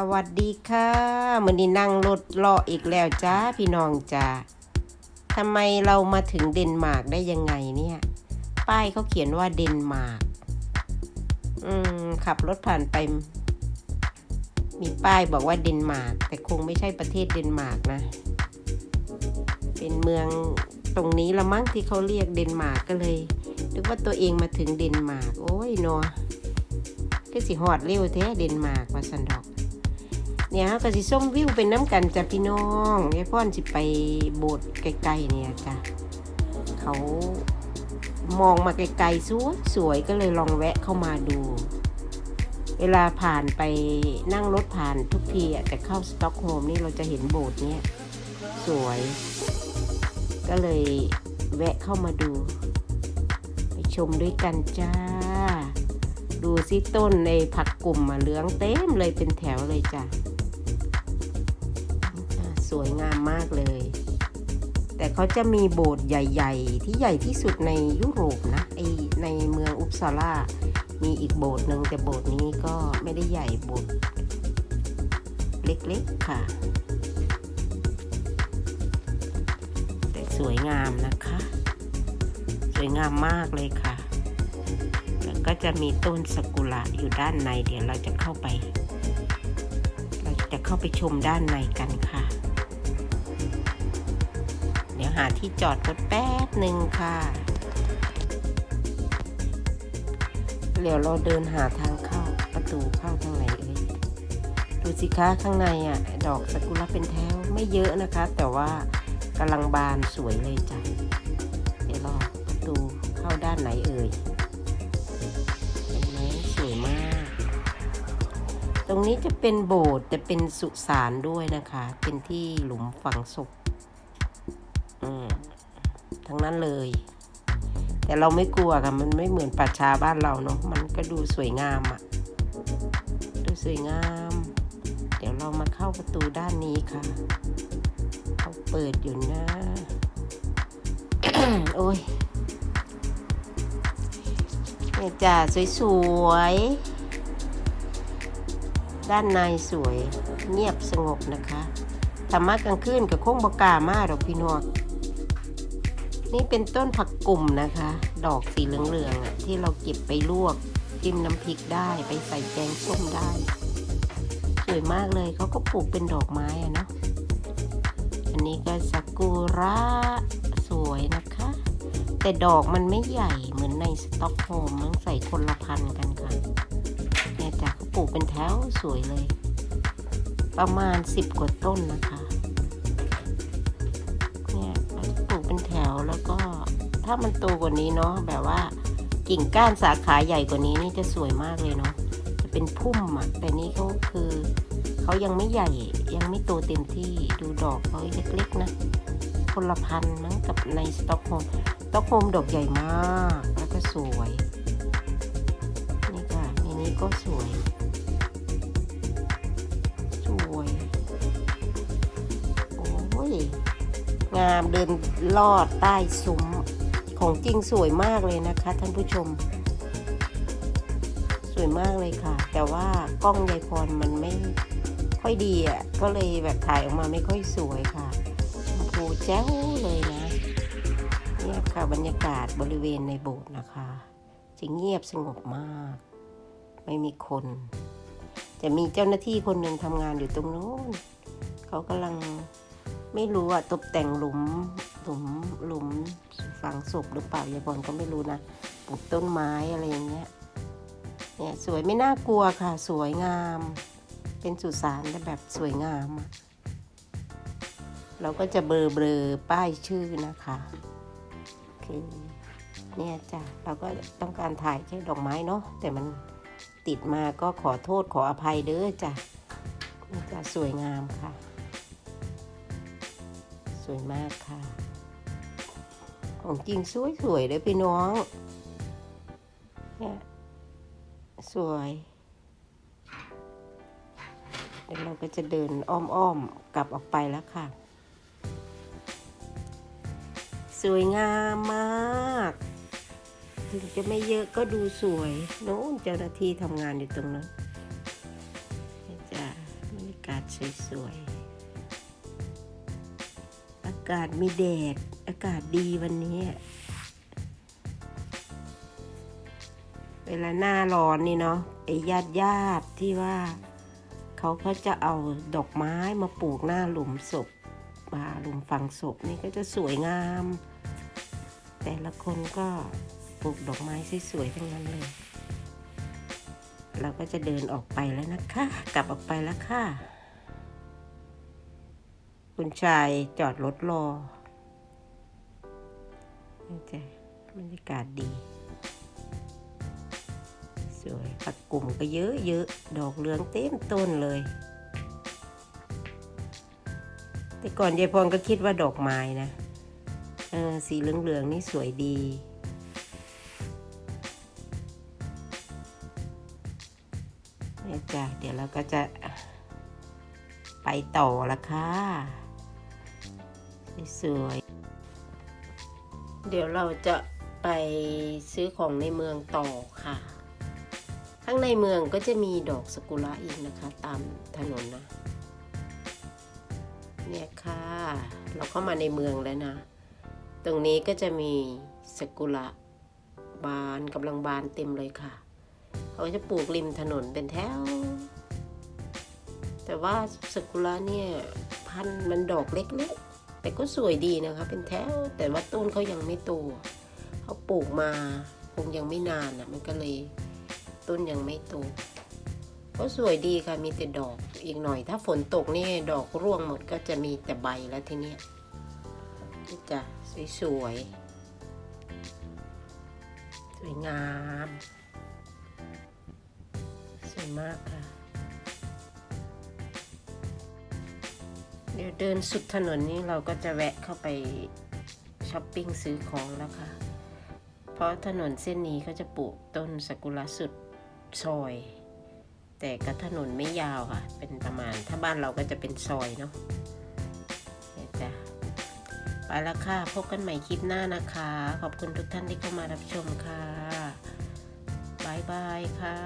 สวัสดีค่ะมันนี้นั่งรถเลาะอีกแล้วจ้าพี่น้องจ้าทำไมเรามาถึงเดนมาร์กได้ยังไงเนี่ย ป้ายเขาเขียนว่าเดนมาร์กอืมขับรถผ่านไป มีป้ายบอกว่าเดนมาร์กแต่คงไม่ใช่ประเทศเดนมาร์กนะ เป็นเมืองตรงนี้ละมั้งที่เขาเรียกเดนมาร์กก็เลยนึกว่าตัวเองมาถึงเดนมาร์กโอ้ยเนาะก็สิฮอดเร็วแท้เดนมาร์กว่าสันดอก เนี่ยก็สิส้มวิวเป็นน้ำกันจ้ะพี่น้องยายพ่อนสิไปโบสถ์ไกลๆเนี่ยจ้ะเขามองมาไกลๆสวยสวยก็เลยลองแวะเข้ามาดู เวลาผ่านไปนั่งรถผ่านทุกทีอะแต่เข้าสต็อกโฮล์มนี่เราจะเห็นโบสถ์เนี้ยสวย ก็เลยแวะเข้ามาดู ไปชมด้วยกันจ้า ดูซิต้นในผักกลุ่มอะเหลืองเต็มเลยเป็นแถวเลยจ้ะอ่า สวยงามมากเลย แต่เขาจะมีโบสถ์ใหญ่ ๆ ที่ใหญ่ที่สุดในยุโรปนะไอในเมืองอุปซาล่ามีอีกโบสถ์หนึ่งแต่โบสถ์นี้ก็ไม่ได้ใหญ่โบสถ์เล็กๆค่ะ แต่สวยงามนะคะ สวยงามมากเลยค่ะ แล้วก็จะมีต้นสกุระอยู่ด้านในเดี๋ยวเราจะเข้าไป เราจะเข้าไปชมด้านในกันค่ะ หาที่จอดรถแป๊บหนึ่งค่ะเดี๋ยวเราเดินหาทางเข้าประตูเข้าทางไหนเอ่ยดูสิคะข้างในอะดอกสกุระเป็นแถวไม่เยอะนะคะ แต่ว่ากำลังบานสวยเลยจ้ะเดี๋ยวรอประตูเข้าด้านไหนเอ่ยเห็นไหมสวยมาก ตรงนี้จะเป็นโบสถ์แต่เป็นสุสานด้วยนะคะ เป็นที่หลุมฝังศพ ทั้งนั้นเลย แต่เราไม่กลัวค่ะมันไม่เหมือนป่าชาบ้านเราเนาะมันก็ดูสวยงามอะดูสวยงาม เดี๋ยวเรามาเข้าประตูด้านนี้ค่ะเขาเปิดอยู่นะโอ้ยเนี่ยจ้าสวยๆ ด้านในสวย เงียบสงบนะคะธรรมะกลางคืนกับโค้งบกามาดอกพี่นวก นี่เป็นต้นผักกลุ่มนะคะ ดอกสีเหลืองๆอะที่เราเก็บไปลวกจิ้มน้ำพริกได้ไปใส่แกงส้มได้ สวยมากเลยเขาก็ปลูกเป็นดอกไม้อะเนาะอันนี้ก็ซากุระสวยนะคะ แต่ดอกมันไม่ใหญ่เหมือนในสต็อกโฮมมันใส่คนละพันกันค่ะเนี่ยจากเขาปลูกเป็นแถวสวยเลย ประมาณสิบกว่าต้นนะคะ ถ้ามันโตกว่านี้เนาะแบบว่ากิ่งก้านสาขาใหญ่กว่านี้นี่จะสวยมากเลยเนาะจะเป็นพุ่มอะแต่นี่เขาคือเขายังไม่ใหญ่ยังไม่โตเต็มที่ดูดอกเขาเล็กๆนะคนละพันมั้งกับในสต็อกโฮมสต็อกโฮมดอกใหญ่มากแล้วก็สวย นี่ค่ะนี่นี้ก็สวย สวย โอ้ยงามเดินลอดใต้ซุ้ม ของจริงสวยมากเลยนะคะ ท่านผู้ชม สวยมากเลยค่ะ แต่ว่ากล้องยายพรมันไม่ค่อยดีอะก็เลยแบบถ่ายออกมาไม่ค่อยสวยค่ะชมพูแจ้วเลยนะเนี่ยค่ะบรรยากาศบริเวณในโบสถ์นะคะจะเงียบสงบมาก ไม่มีคน จะมีเจ้าหน้าที่คนหนึ่งทำงานอยู่ตรงโน้นเขากำลังไม่รู้อะตกแต่งหลุมหลุมหลุม ฝังศพหรือเปล่ายายบอลก็ไม่รู้นะปลูกต้นไม้อะไรอย่างเงี้ยเนี่ยสวยไม่น่ากลัวค่ะ สวยงาม เป็นสุสานแแบบสวยงาม เราก็จะเบลอเบลอๆป้ายชื่อนะคะคือเนี่ยจ้ะเราก็ต้องการถ่ายแค่ดอกไม้เนาะแต่มันติดมาก็ขอโทษขออภัยเด้อจ้ะนี่จ้ะสวยงามค่ะ สวยมากค่ะ ของจริงสวยๆเลยพี่น้องเนี่ยสวยเดี๋ยวเราก็จะเดินอ้อมๆกลับออกไปแล้วค่ะ สวยงามมาก ถึงจะไม่เยอะก็ดูสวยโน้นเจ้าหน้าที่ทำงานอยู่ตรงนั้นนี่จ้ะสวยๆ อากาศมีแดด อากาศดีวันนี้ เวลาหน้าร้อนนี่เนาะไอ้ญาติญาติที่ว่า เขาก็จะเอาดอกไม้มาปลูกหน้าหลุมศพมาหลุมฝังศพนี่ก็จะสวยงาม แต่ละคนก็ปลูกดอกไม้สวยๆทั้งนั้นเลย เราก็จะเดินออกไปแล้วนะคะ กลับออกไปแล้วค่ะ คุณชายจอดรถรอ นี่จ้ะบรรยากาศดี สวยปักกลุ่มก็เยอะเยอะๆดอกเหลืองเต็มต้นเลย แต่ก่อนยายพรก็คิดว่าดอกไม้นะเออสีเหลืองๆนี่สวยดีนี่จ้ะเดี๋ยวเราก็จะไปต่อละค่ะ สวย เดี๋ยวเราจะไปซื้อของในเมืองต่อค่ะ ข้างในเมืองก็จะมีดอกสกุระอีกนะคะ ตามถนนนะ เนี่ยค่ะ เราเข้ามาในเมืองแล้วนะ ตรงนี้ก็จะมีสกุระบานกำลังบานเต็มเลยค่ะ เขาจะปลูกริมถนนเป็นแถว แต่ว่าสกุระเนี่ยพันธุ์มันดอกเล็กๆ แต่ก็สวยดีนะคะ เป็นแถวแต่ว่าต้นเขายังไม่โตเขาปลูกมาคงยังไม่นานอะมันก็เลยต้นยังไม่โตก็สวยดีค่ะมีแต่ดอกอีกหน่อย ถ้าฝนตกนี่ดอกร่วงหมดก็จะมีแต่ใบแล้วทีเนี้ยนี่จะสวยๆสวยงาม สวยมากค่ะ เดี๋ยวเดินสุดถนนนี้เราก็จะแวะเข้าไปช้อปปิ้งซื้อของแล้วค่ะ เพราะถนนเส้นนี้เขาจะปลูกต้นซากุระสุดซอย แต่ก็ถนนไม่ยาวค่ะ เป็นประมาณถ้าบ้านเราก็จะเป็นซอยเนาะเนี่ยจ้ะไปแล้วค่ะ พบกันใหม่คลิปหน้านะคะ ขอบคุณทุกท่านที่เข้ามารับชมค่ะบายบายค่ะ